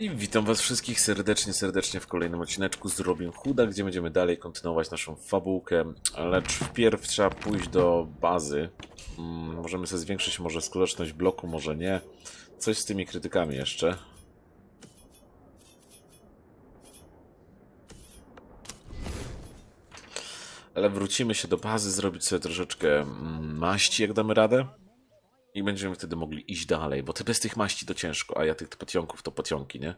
I witam was wszystkich serdecznie, serdecznie w kolejnym odcineczku z Robin Hooda, gdzie będziemy dalej kontynuować naszą fabułkę, lecz wpierw trzeba pójść do bazy. Mm, możemy sobie zwiększyć może skuteczność bloku, może nie. Coś z tymi krytykami jeszcze. Ale wrócimy się do bazy, zrobić sobie troszeczkę mm, maści, jak damy radę. I będziemy wtedy mogli iść dalej, bo ty bez tych maści to ciężko, a ja tych potionków to potionki, nie?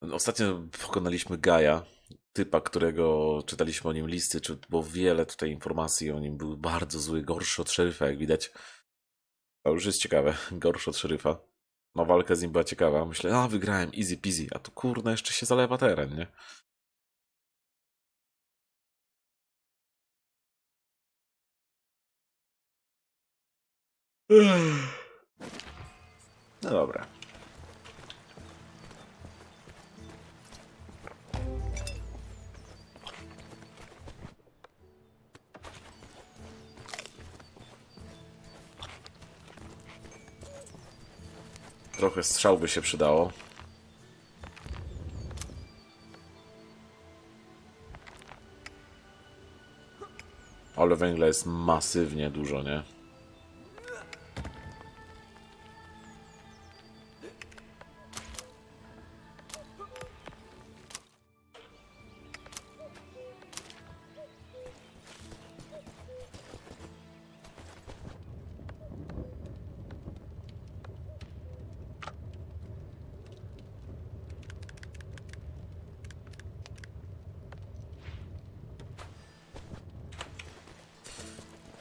Ostatnio pokonaliśmy Gaja, typa, którego czytaliśmy o nim listy, czy było wiele tutaj informacji o nim. Był bardzo zły, gorszy od szeryfa, jak widać. To już jest ciekawe, gorszy od szeryfa. No walka z nim była ciekawa. Myślę, a wygrałem, easy peasy, a tu kurna jeszcze się zalewa teren, nie? No dobra. Trochę strzał by się przydało. Ale węgla jest masywnie dużo, nie?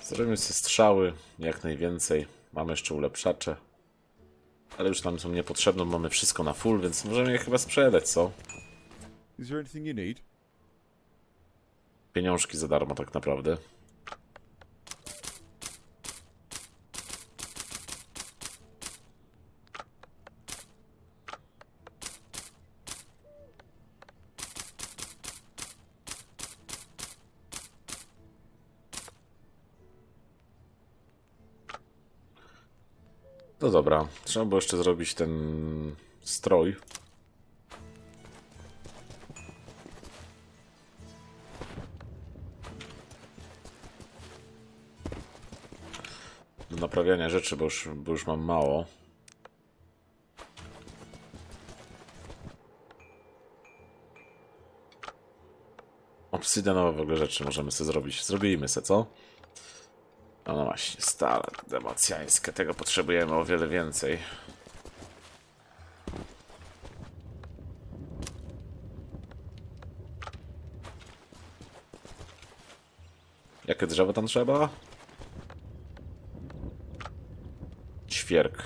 Zrobimy sobie strzały, jak najwięcej. Mamy jeszcze ulepszacze. Ale już nam są niepotrzebne, mamy wszystko na full, więc możemy je chyba sprzedać, co? Pieniążki za darmo tak naprawdę. Dobra, trzeba było jeszcze zrobić ten strój. do naprawiania rzeczy, bo już, bo już mam mało. Obsydianowe w ogóle rzeczy możemy sobie zrobić. Zrobimy sobie, co? No, no właśnie, stale democjańskie. Tego potrzebujemy o wiele więcej. Jakie drzewo tam trzeba? Świerk.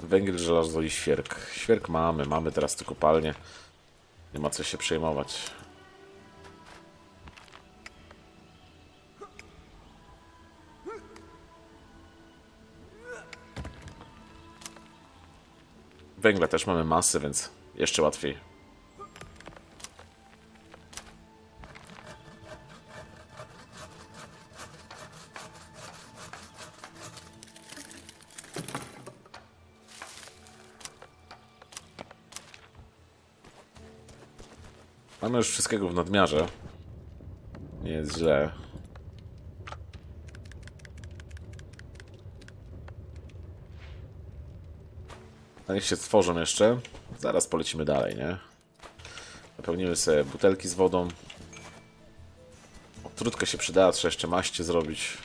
Węgiel, żelazo i świerk. Świerk mamy, mamy teraz tylko palnie. Nie ma co się przejmować. Węgla też mamy masę, więc jeszcze łatwiej. Mamy już wszystkiego w nadmiarze. Nie jest źle. Niech się stworzą jeszcze. Zaraz polecimy dalej, nie? Napełnimy sobie butelki z wodą. O, się przydała, trzeba jeszcze maście zrobić.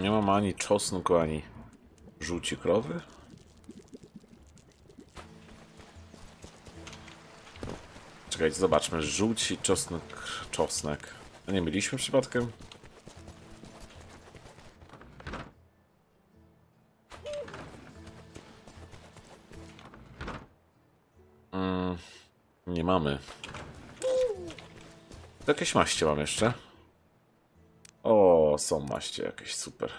Nie mam ani czosnku, ani Żółci krowy? Czekajcie, zobaczmy. Żółci, czosnek, czosnek. A nie myliśmy przypadkiem? Mm, nie mamy. Jakieś maście mam jeszcze. Są maście jakieś, super.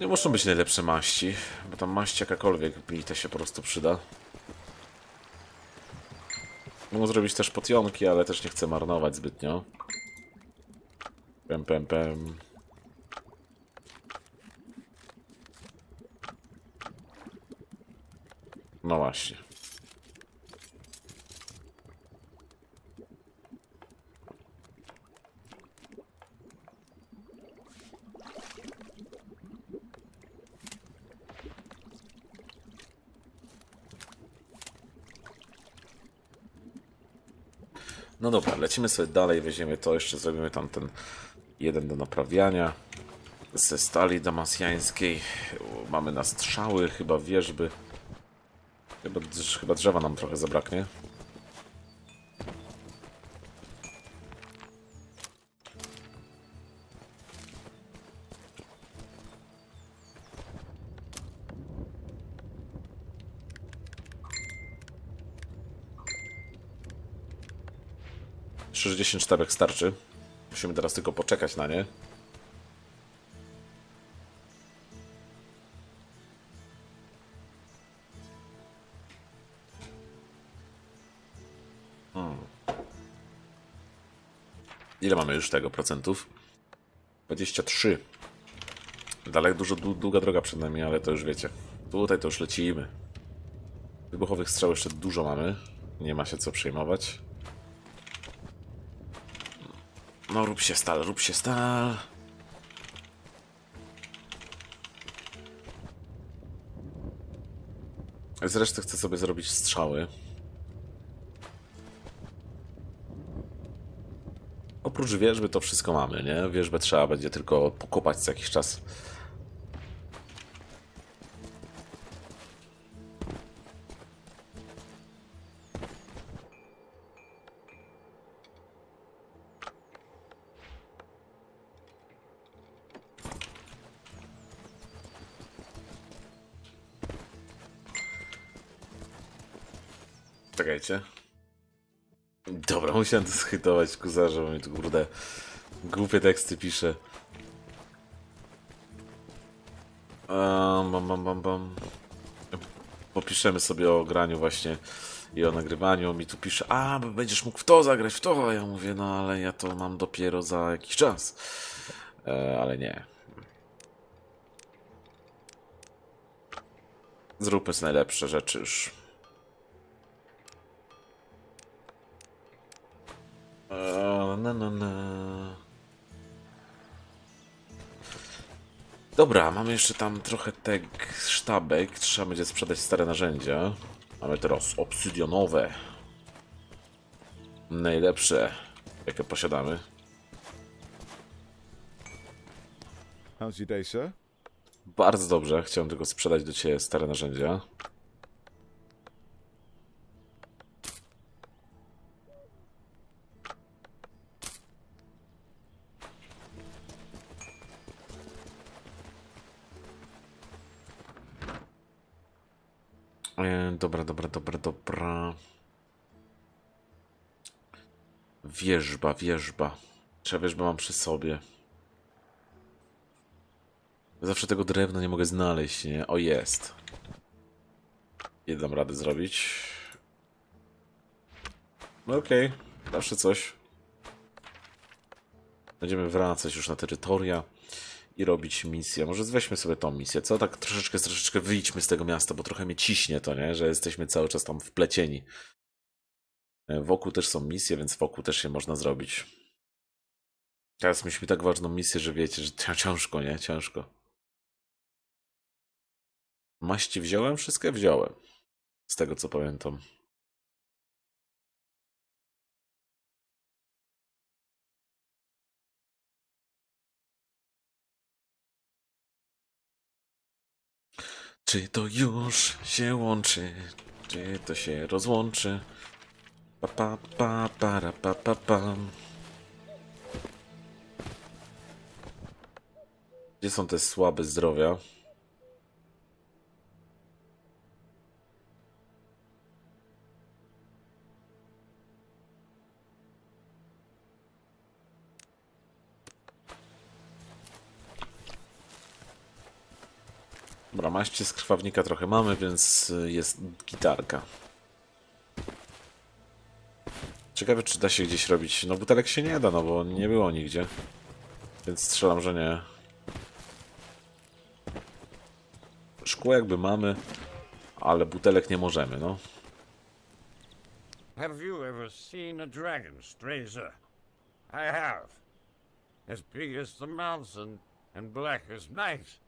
Nie muszą być najlepsze maści, bo tam maść jakakolwiek to się po prostu przyda. Mogą zrobić też potionki, ale też nie chcę marnować zbytnio. Pem, pem, pem. No właśnie. No dobra, lecimy sobie dalej, weźmiemy to, jeszcze zrobimy tam ten jeden do naprawiania. Ze stali damasjańskiej mamy na strzały, chyba wierzby. Chyba, chyba drzewa nam trochę zabraknie. Sześćdziesiąt sztabek starczy. Musimy teraz tylko poczekać na nie. Ile mamy już tego procentów? 23. Dalej dużo dłu- długa droga przed nami, ale to już wiecie. Tutaj to już lecimy. Wybuchowych strzał jeszcze dużo mamy. Nie ma się co przejmować. No rób się stal, rób się stal. Z reszty chcę sobie zrobić strzały. Oprócz wierzby to wszystko mamy, nie? Wierzbę trzeba będzie tylko pokopać co jakiś czas. Czekajcie. Dobra, musiałem to schytować kuzarze, bo mi tu kurde głupie teksty pisze. Um, bam, bam, bam, bam. Popiszemy sobie o graniu właśnie i o nagrywaniu. Mi tu pisze, a będziesz mógł w to zagrać, w to. A ja mówię, no ale ja to mam dopiero za jakiś czas. E, ale nie. Zróbmy sobie najlepsze rzeczy już. Na, na, na. Dobra, mamy jeszcze tam trochę tych sztabek. Trzeba będzie sprzedać stare narzędzia. Mamy teraz obsydianowe. Najlepsze, jakie posiadamy. How's your day, sir? Bardzo dobrze, chciałem tylko sprzedać do Ciebie stare narzędzia. Wierzba, wierzba. Trzeba wierzba mam przy sobie. Zawsze tego drewna nie mogę znaleźć, nie? O, jest. Nie dam rady zrobić. No okej, zawsze coś. Będziemy wracać już na terytoria i robić misję. Może weźmy sobie tą misję, co? Tak troszeczkę, troszeczkę wyjdźmy z tego miasta, bo trochę mnie ciśnie to, nie? Że jesteśmy cały czas tam wplecieni. Wokół też są misje, więc wokół też się można zrobić. Teraz mieliśmy tak ważną misję, że wiecie, że ci- ciężko, nie? Ciężko. Maści wziąłem? Wszystkie wziąłem. Z tego co pamiętam. Czy to już się łączy? Czy to się rozłączy? Pa pa pa para pa pa pam. Gdzie są te słabe zdrowia? Dobra, z krwawnika trochę mamy, więc jest gitarka. Ciekawe, czy da się gdzieś robić. No, butelek się nie da, no bo nie było nigdzie. Więc strzelam, że nie. Szkło jakby mamy, ale butelek nie możemy, no. Have you ever seen a dragon, stranger? I have. As big as the mountain and black as night.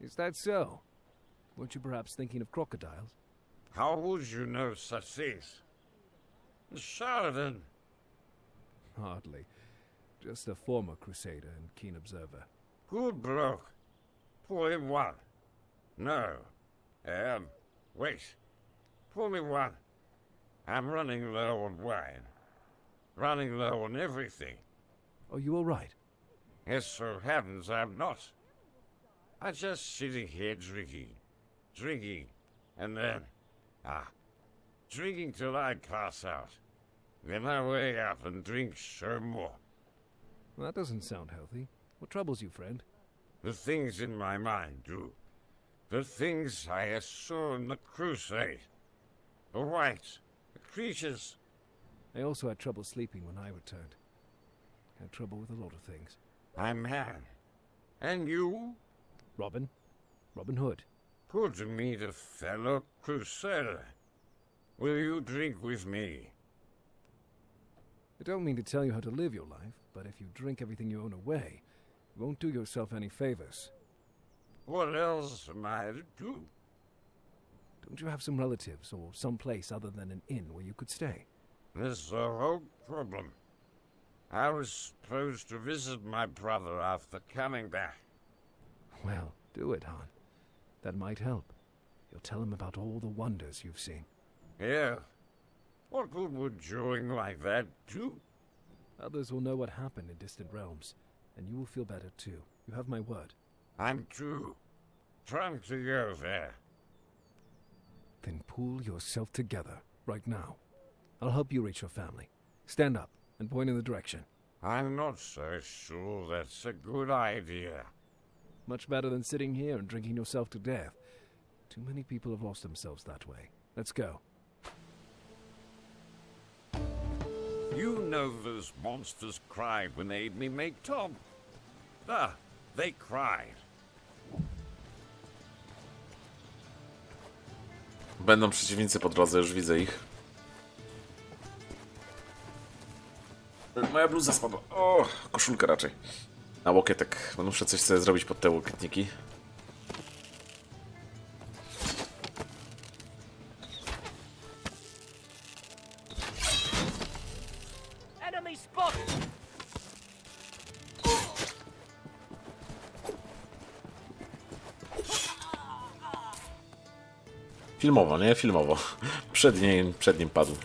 Is that so? Weren't you perhaps thinking of crocodiles? How would you know such things? Sheridan, Hardly. Just a former crusader and keen observer. good bloke. Pour him one. No. Um, wait. Pour me one. I'm running low on wine. Running low on everything. Are you all right? It so happens I'm not. I'm just sitting here drinking, drinking, and then, ah, drinking till I pass out. Then I wake up and drink some more. Well, that doesn't sound healthy. What troubles you, friend? The things in my mind do. The things I saw in the crusade. The whites, the creatures. I also had trouble sleeping when I returned. Had trouble with a lot of things. I'm man. And you? Robin? Robin Hood. Good to meet a fellow crusader. Will you drink with me? I don't mean to tell you how to live your life, but if you drink everything you own away, you won't do yourself any favors. What else am I to do? Don't you have some relatives or some place other than an inn where you could stay? There's the whole problem. I was supposed to visit my brother after coming back. Well, do it, Han. That might help. You'll tell him about all the wonders you've seen. Yeah. What good would doing like that do? Others will know what happened in distant realms, and you will feel better too. You have my word. I'm too trying to go there. Then pull yourself together, right now. I'll help you reach your family. Stand up and point in the direction. I'm not so sure that's a good idea. Much better than sitting here and drinking yourself to death. Too many people have lost themselves that way. Let's go. You know those monsters cried when they made me make Tom. Ah, they cried. Będą przeciwnicy po drodze, już widzę ich. Moja bluza spadła. O, koszulka raczej. Na łokietek. Muszę coś sobie zrobić pod te łokietniki. Filmowo, nie? Filmowo. Przed nim, przed nim padł.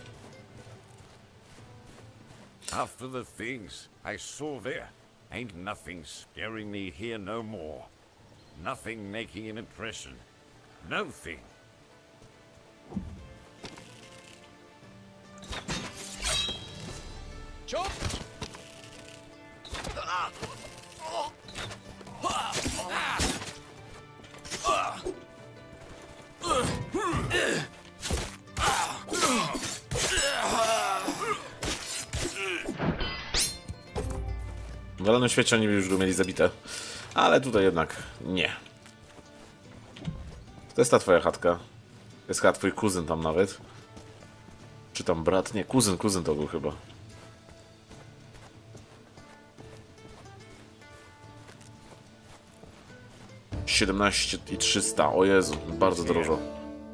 After the things I saw there, ain't nothing scaring me here no more. Nothing making an impression. No thing. W Zielonym Świecie oni by już go mieli zabite. Ale tutaj jednak nie. To jest ta twoja chatka. Jest chyba twój kuzyn tam nawet. Czy tam brat? Nie, kuzyn, kuzyn to był chyba. Siedemnaście i trzysta. O Jezu, bardzo drożo.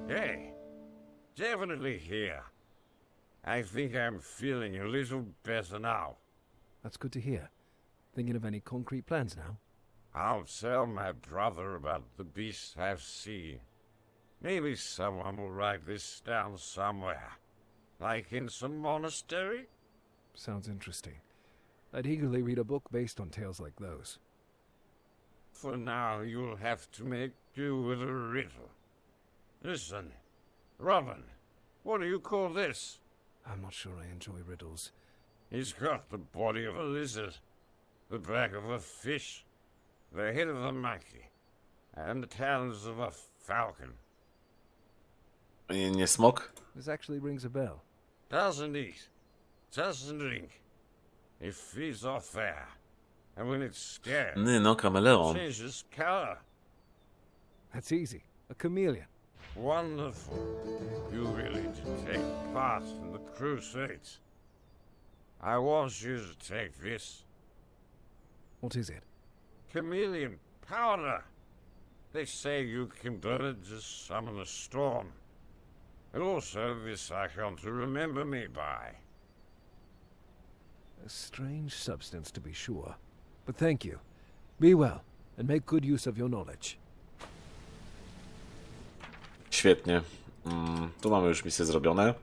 Hey, definitely here. I think I'm feeling a little better now. That's good to hear. Thinking of any concrete plans now? I'll tell my brother about the beasts I've seen. Maybe someone will write this down somewhere. Like in some monastery? Sounds interesting. I'd eagerly read a book based on tales like those. For now, you'll have to make do with a riddle. Listen, Robin, what do you call this? I'm not sure I enjoy riddles. He's got the body of a lizard, the back of a fish, the head of a monkey, and the talons of a falcon. Nie, nie smoke? This actually rings a bell. Doesn't eat, doesn't drink. It feeds off air, and when it's scared, Ny, no, kameleon. changes color. That's easy. A chameleon. Wonderful. You really did take part in the Crusades. I want you to take this What is it? chameleon powder. They say you can burn it to summon a storm. And also this icon to remember me by. A strange substance, to be sure. But thank you. Be well, and make good use of your knowledge. Świetnie. Mm, tu mamy już misje zrobione.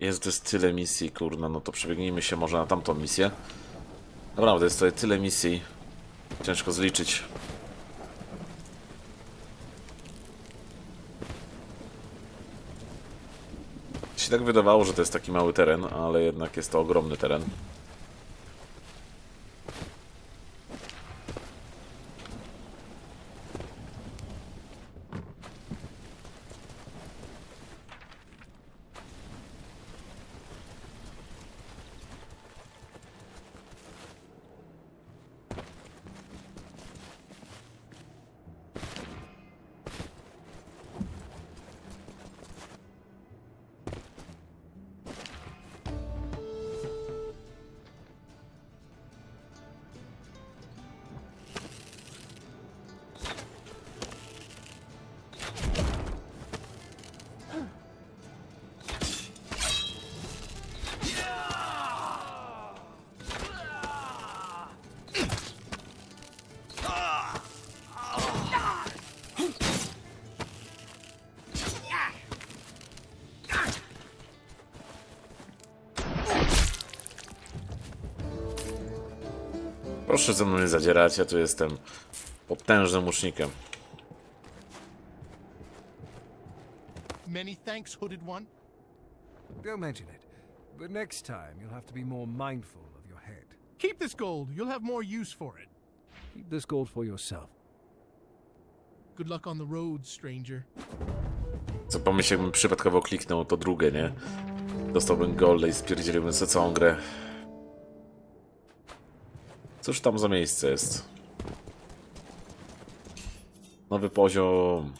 Jest to jest tyle misji, kurna, no to przebiegnijmy się może na tamtą misję. Naprawdę, jest tutaj tyle misji. Ciężko zliczyć. Się tak wydawało, że to jest taki mały teren, ale jednak jest to ogromny teren. Proszę ze mną nie zadzierać, ja tu jestem potężnym łucznikiem. Many thanks, Hooded One. Don't mention it. But next time, you'll have to be more mindful of your head. Keep this gold. You'll have more use for it. Keep this gold for yourself. Good luck on the road, stranger. Co pomyśl, jakbym przypadkowo kliknął to drugie, nie? Dostałbym golda i spierdzieliłbym sobie całą grę. Cóż tam za miejsce jest? Nowy poziom.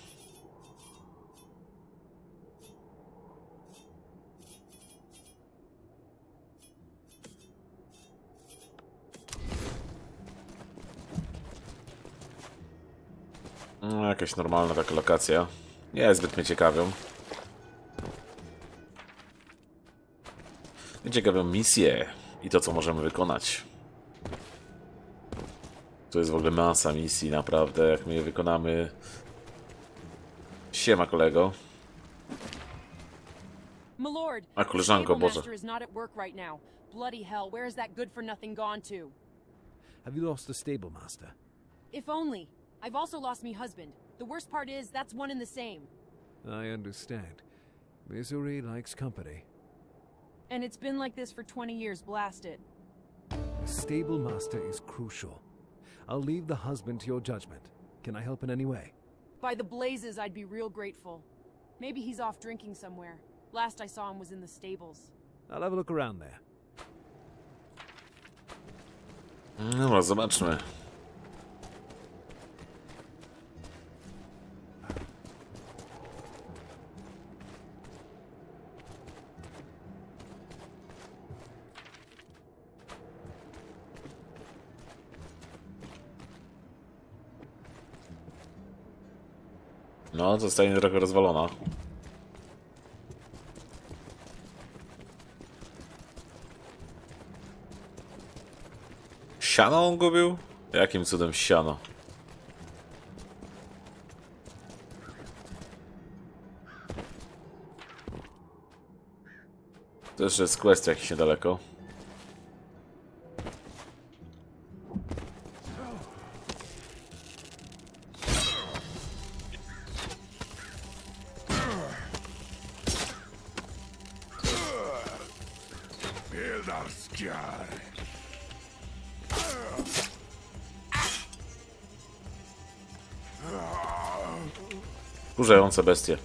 No, jakaś normalna taka lokacja. Nie zbyt mnie ciekawią. Ciekawią misje i to, co możemy wykonać. Tu jest w ogóle masa misji, naprawdę. Jak my je wykonamy. Siema, kolego. My lord, A, the koleżanko, stable Boże. master is not at work right now. Bloody hell, where is that good for nothing gone to? Have you lost the stable master? If only. I've also lost me husband. The worst part is that's one and the same. I understand. Misery likes company. And it's been like this for 20 years, blast it. The stable master is crucial. I'll leave the husband to your judgment. Can I help in any way? By the blazes, I'd be real grateful. Maybe he's off drinking somewhere. Last I saw him was in the stables. I'll have a look around there. No, zobaczmy. No, zostanie trochę rozwalona. Siano on gubił? Jakim cudem siano? To jeszcze jest quest jakiś niedaleko. Kurzające bestie.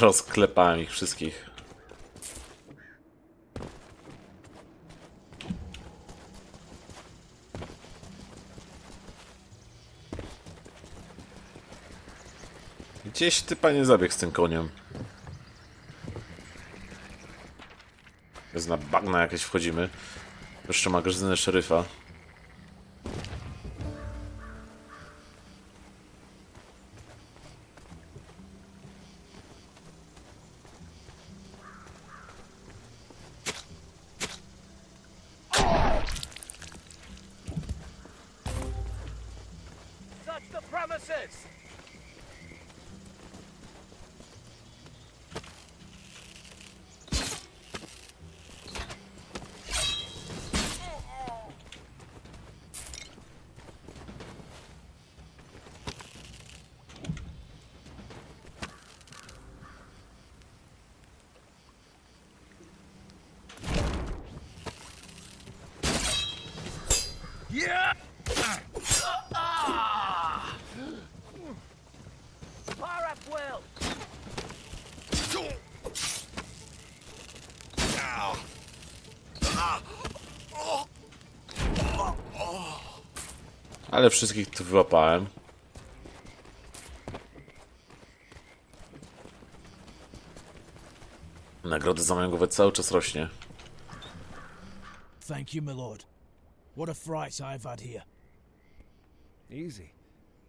Rozklepałem ich wszystkich. Gdzieś ty panie zabieg z tym koniem. Jest na bagna jakieś wchodzimy. Jeszcze magazynę szeryfa. Search the premises! Fire up well! Ale wszystkich tu wyłapałem. Nagrody za moją głowę cały czas rośnie. Thank you, my lord. What a fright I've had here. Easy.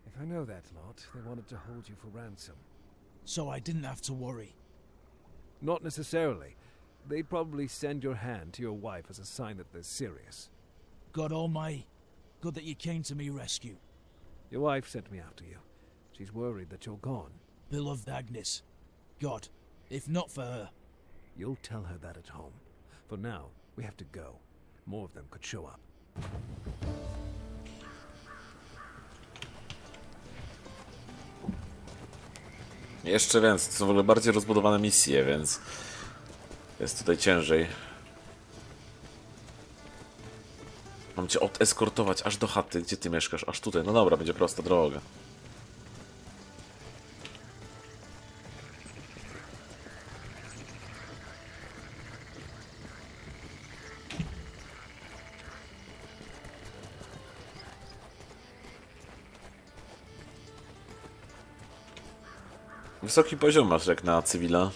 If I know that lot, they wanted to hold you for ransom. So I didn't have to worry. Not necessarily. They'd probably send your hand to your wife as a sign that they're serious. God almighty. Good that you came to me rescue. Your wife sent me after you. She's worried that you're gone. Beloved Agnes. God, if not for her. You'll tell her that at home. For now, we have to go. More of them could show up. Jeszcze więcej, to są w ogóle bardziej rozbudowane misje, więc jest tutaj ciężej. Mam cię odeskortować aż do chaty, gdzie ty mieszkasz, aż tutaj. No dobra, będzie prosta droga. Wysoki poziom masz jak na cywila.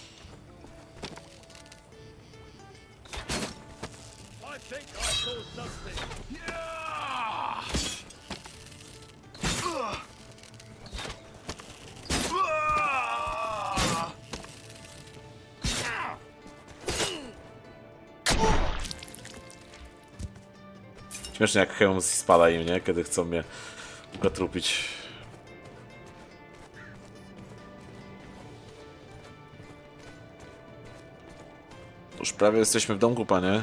Śmiesznie jak hełm spada im, nie? Kiedy chcą mnie ukatrupić. Już prawie jesteśmy w domku, panie.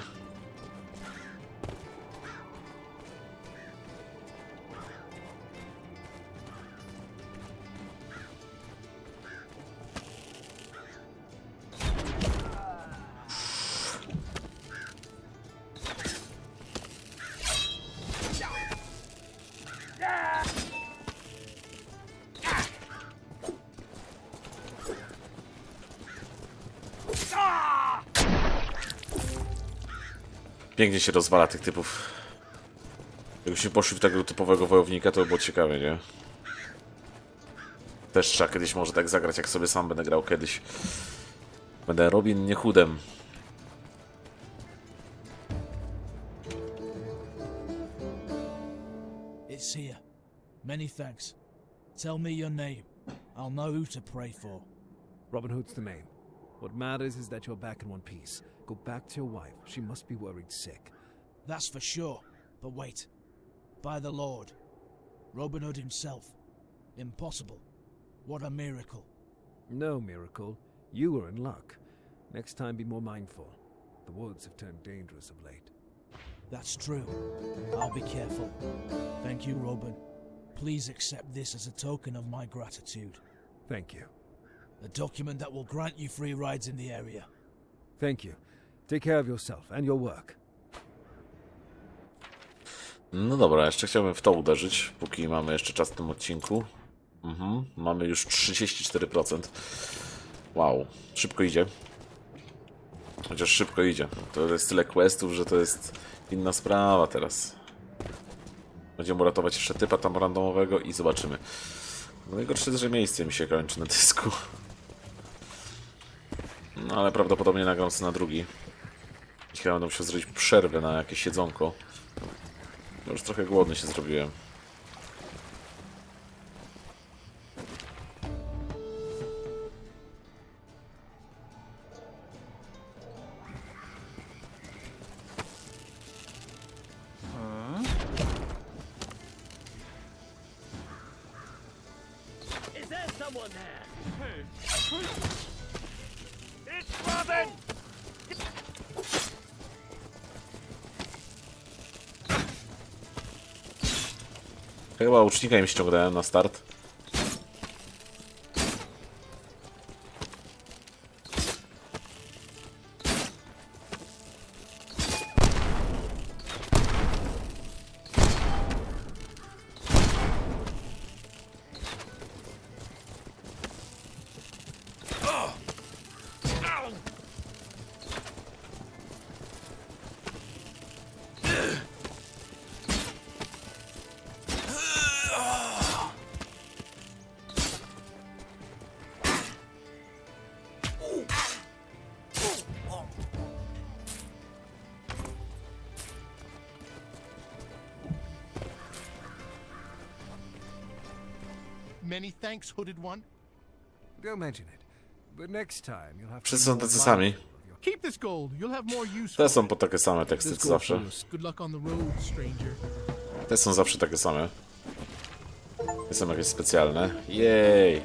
Pięknie się rozwala tych typów. Jakbyśmy poszli w tego typowego wojownika, to by było ciekawe, nie? Też trzeba kiedyś może tak zagrać, jak sobie sam będę grał kiedyś. Będę Robin, nie chudem. It's here. Many thanks. Tell me your name. I'll know who to pray for. Robin Hood's the name. What matters is that you're back in one piece. Go back to your wife. She must be worried sick. That's for sure. But wait. By the Lord. Robin Hood himself. Impossible. What a miracle. No miracle. You were in luck. Next time, be more mindful. The woods have turned dangerous of late. That's true. I'll be careful. Thank you, Robin. Please accept this as a token of my gratitude. Thank you. A document that will grant you free rides in the area. Thank you. Take care of yourself and your work. No dobra, jeszcze chciałbym w to uderzyć, póki mamy jeszcze czas w tym odcinku. Mhm, mamy już 34%. Wow, szybko idzie. Chociaż szybko idzie. To jest tyle questów, że to jest inna sprawa teraz. Będziemy uratować jeszcze typa tam randomowego i zobaczymy. No najgorsze jest, że miejsce mi się kończy na dysku. No ale prawdopodobnie nagram na drugi. I chyba będę musiał zrobić przerwę na jakieś jedzonko. No Już trochę głodny się zrobiłem. There? Chyba łucznika im ściągnąłem na start. Many thanks, Hooded One. Don't mention it. But next time, you'll have Wszyscy są tacy sami. Keep this gold. You'll have more use Te są po takie same teksty co zawsze. Good luck on the road, stranger. Te są zawsze takie same. Te są jakieś specjalne. Jej!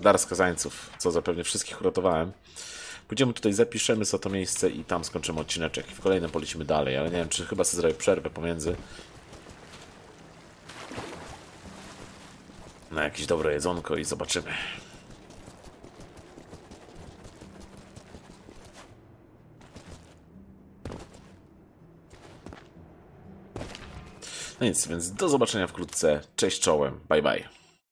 Dar skazańców, co zapewne wszystkich uratowałem. Pójdziemy tutaj, zapiszemy sobie to miejsce i tam skończymy odcineczek. W kolejnym polecimy dalej, ale nie wiem, czy chyba sobie zrobię przerwę pomiędzy. Na jakieś dobre jedzonko i zobaczymy. No nic, więc do zobaczenia wkrótce. Cześć czołem, bye bye.